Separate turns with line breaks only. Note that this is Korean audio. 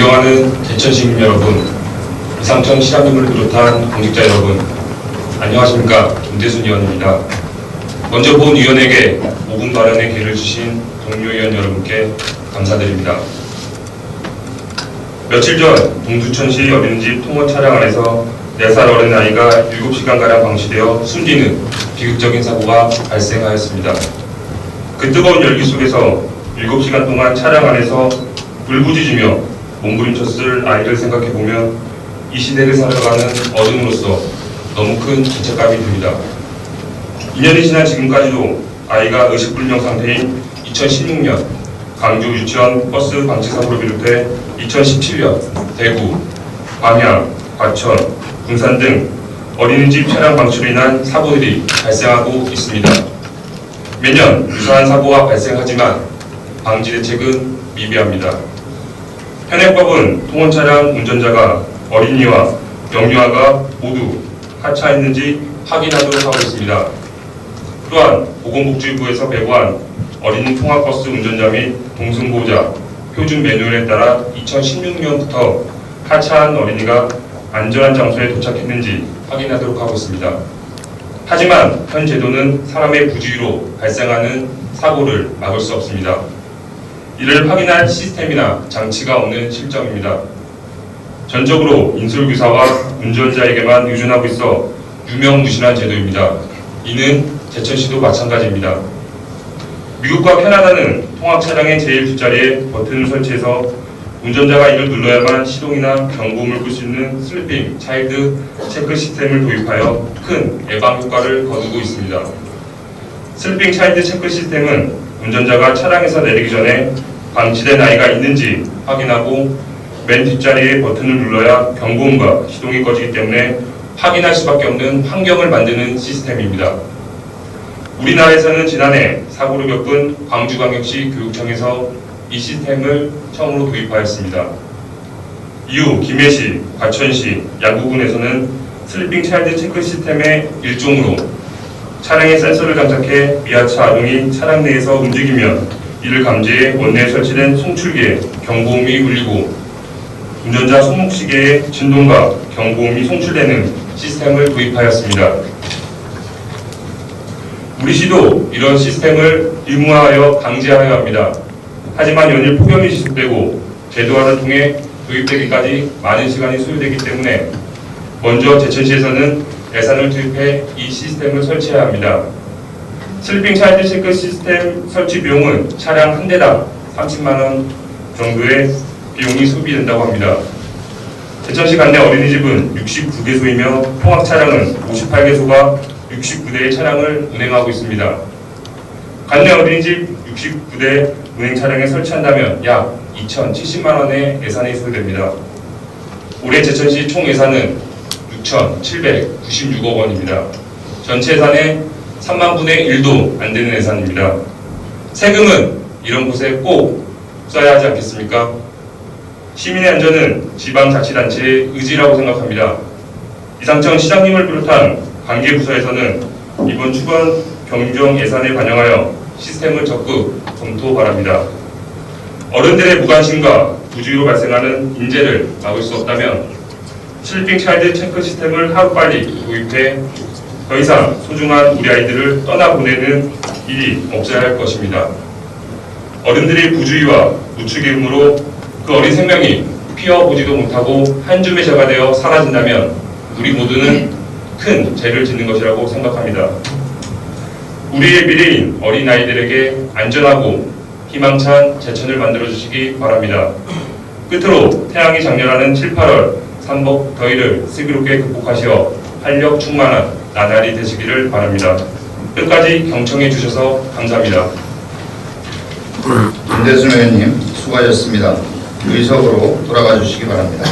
존경하는 대천 시민 여러분, 이상천 시장님을 비롯한 공직자 여러분, 안녕하십니까 김대순 의원입니다. 먼저 본 의원에게 5분 발언의 기회를 주신 동료 의원 여러분께 감사드립니다. 며칠 전 동두천시 어린이집 통원 차량 안에서 4살 어린 아이가 7시간가량 방치되어 숨지는 비극적인 사고가 발생하였습니다. 그 뜨거운 열기 속에서 7시간 동안 차량 안에서 울부짖으며 몸부림쳤을 아이를 생각해보면 이 시대를 살아가는 어른으로서 너무 큰 죄책감이 듭니다. 2년이 지난 지금까지도 아이가 의식불명 상태인 2016년 광주 유치원 버스 방치 사고를 비롯해 2017년 대구, 광양, 과천, 군산 등 어린이집 차량 방치로 인한 사고들이 발생하고 있습니다. 매년 유사한 사고가 발생하지만 방지 대책은 미비합니다. 현행법은 통원 차량 운전자가 어린이와 영유아가 모두 하차했는지 확인하도록 하고 있습니다. 또한 보건복지부에서 배부한 어린이 통학버스 운전자 및 동승보호자 표준 매뉴얼에 따라 2016년부터 하차한 어린이가 안전한 장소에 도착했는지 확인하도록 하고 있습니다. 하지만 현 제도는 사람의 부주의로 발생하는 사고를 막을 수 없습니다. 이를 확인할 시스템이나 장치가 없는 실정입니다. 전적으로 인솔교사와 운전자에게만 의존하고 있어 유명무실한 제도입니다. 이는 제천시도 마찬가지입니다. 미국과 캐나다는 통학 차량의 제일 뒷자리에 버튼을 설치해서 운전자가 이를 눌러야만 시동이나 경고음을 끌수 있는 슬리핑 차일드 체크 시스템을 도입하여 큰 예방 효과를 거두고 있습니다. 슬리핑 차일드 체크 시스템은 운전자가 차량에서 내리기 전에 방치된 아이가 있는지 확인하고 맨 뒷자리에 버튼을 눌러야 경고음과 시동이 꺼지기 때문에 확인할 수밖에 없는 환경을 만드는 시스템입니다. 우리나라에서는 지난해 사고를 겪은 광주광역시 교육청에서 이 시스템을 처음으로 도입하였습니다. 이후 김해시, 과천시, 양구군에서는 슬리핑 차일드 체크 시스템의 일종으로 차량에 센서를 장착해 미하차 아동이 차량 내에서 움직이면 이를 감지해 원내에 설치된 송출기에 경고음이 울리고 운전자 손목시계에 진동과 경고음이 송출되는 시스템을 도입하였습니다. 우리 시도 이런 시스템을 의무화하여 강제하여야 합니다. 하지만 연일 폭염이 지속되고 제도화를 통해 도입되기까지 많은 시간이 소요되기 때문에 먼저 제천시에서는 예산을 투입해 이 시스템을 설치해야 합니다. 슬리핑 차일드 체크 시스템 설치 비용은 차량 한 대당 30만 원 정도의 비용이 소비된다고 합니다. 제천시 관내 어린이집은 69개소이며 통학 차량은 58개소가 69대의 차량을 운행하고 있습니다. 관내 어린이집 69대 운행 차량에 설치한다면 약 2,070만 원의 예산이 소요됩니다. 올해 제천시 총 예산은 6,796억 원입니다. 전체 예산의 3만 분의 1도 안 되는 예산입니다. 세금은 이런 곳에 꼭 써야 하지 않겠습니까? 시민의 안전은 지방자치단체의 의지라고 생각합니다. 이상청 시장님을 비롯한 관계부서에서는 이번 추번 경정 예산에 반영하여 시스템을 적극 검토 바랍니다. 어른들의 무관심과 부주의로 발생하는 인재를 막을 수 없다면 슬리핑 차일드 체크 시스템을 하루빨리 도입해 더 이상 소중한 우리 아이들을 떠나보내는 일이 없어야 할 것입니다. 어른들의 부주의와 우측의 힘으로 그 어린 생명이 피어보지도 못하고 한 줌의 재가 되어 사라진다면 우리 모두는 큰 죄를 짓는 것이라고 생각합니다. 우리의 미래인 어린 아이들에게 안전하고 희망찬 제천을 만들어 주시기 바랍니다. 끝으로 태양이 장렬하는 7, 8월 삼복 더위를 슬기롭게 극복하시어 활력 충만한 나날이 되시기를 바랍니다. 끝까지 경청해 주셔서 감사합니다.
김대순 의원님 수고하셨습니다. 의석으로 돌아가 주시기 바랍니다.